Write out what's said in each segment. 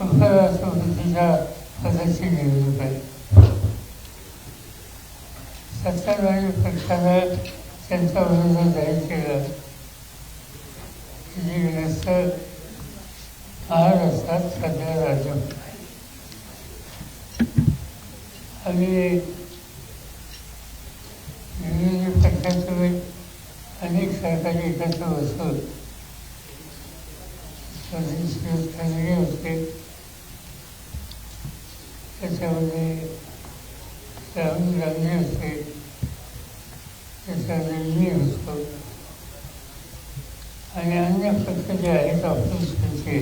उपराष्ट्रपतीच्या पदाची निवडणूक आहे सत्ताधारी पक्षानं त्यांचा विरोध जाहीर केला जी व्यस्त महाराष्ट्रात सध्या आणि विविध पक्षाचे अनेक सरकारी एकत्र बसून स्वदेशी होते त्याच्यामध्ये राहुल गांधी होते त्याच्यामध्ये मी होतो आणि अन्य पक्ष जे आहेत ऑफिसचे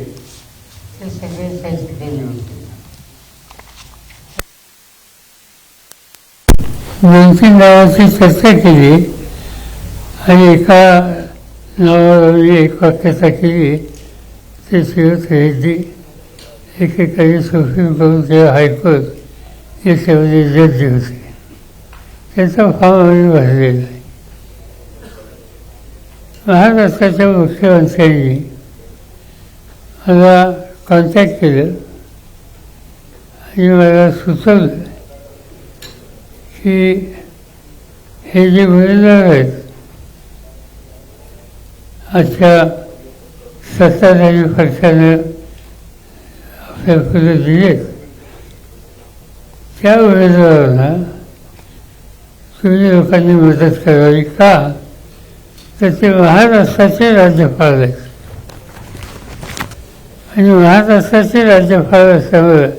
ते सगळे त्या ठिकाणी होते दोन तीन नावाची चर्चा केली आणि एका नावावर एक वाक्यता केली ते शिवत रेड्डी एकेकाळी सुप्रीम कोर्ट किंवा हायकोर्ट याच्यामध्ये जज होते त्याचा फॉर्म आम्ही भरलेला आहे. महाराष्ट्राच्या मुख्यमंत्र्यांनी मला कॉन्टॅक्ट केलं आणि मला सुचवलं की हे जे उमेदवार आहेत आजच्या सत्ताधारी पक्षानं आपल्याकडे दिलेत त्या उमेदवारांना तुम्ही लोकांनी मदत करावी का? तर ते महाराष्ट्राचे राज्यपाल आहेत. आणि महाराष्ट्राचे राज्यपाल असल्यामुळे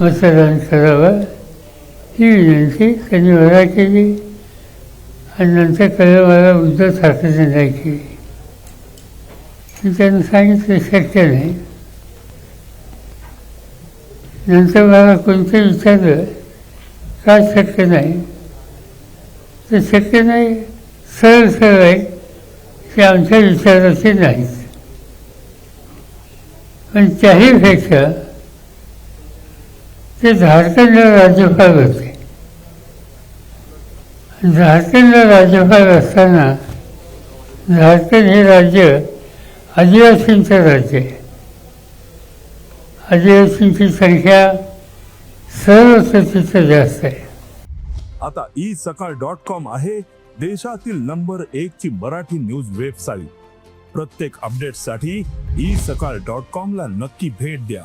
मतदान करावं ही विनंती त्यांनी मला केली. आणि नंतर कळलं मला उद्धव ठाकरे नाही केली. मी त्यांना सांगितलं शक्य नाही. नंतर मला कोणतं विचारलं का शक्य नाही? तर शक्य नाही सरळ सरळ आहे ते आमच्या विचाराचे नाहीत. पण त्याहीपेक्षा ते झारखंडला राज्यपाल होते. झारखंडला राज्यपाल असताना झारखंड हे राज्य आदिवासींचं राज्य आहे. आदिवासींची संख्या सर्वत्र तिथं जास्त आहे. आता ई सकाळ डॉट कॉम आहे देशातील नंबर एक ची मराठी न्यूज वेबसाईट. प्रत्येक अपडेटसाठी ई सकाळ डॉट कॉम ला नक्की भेट द्या.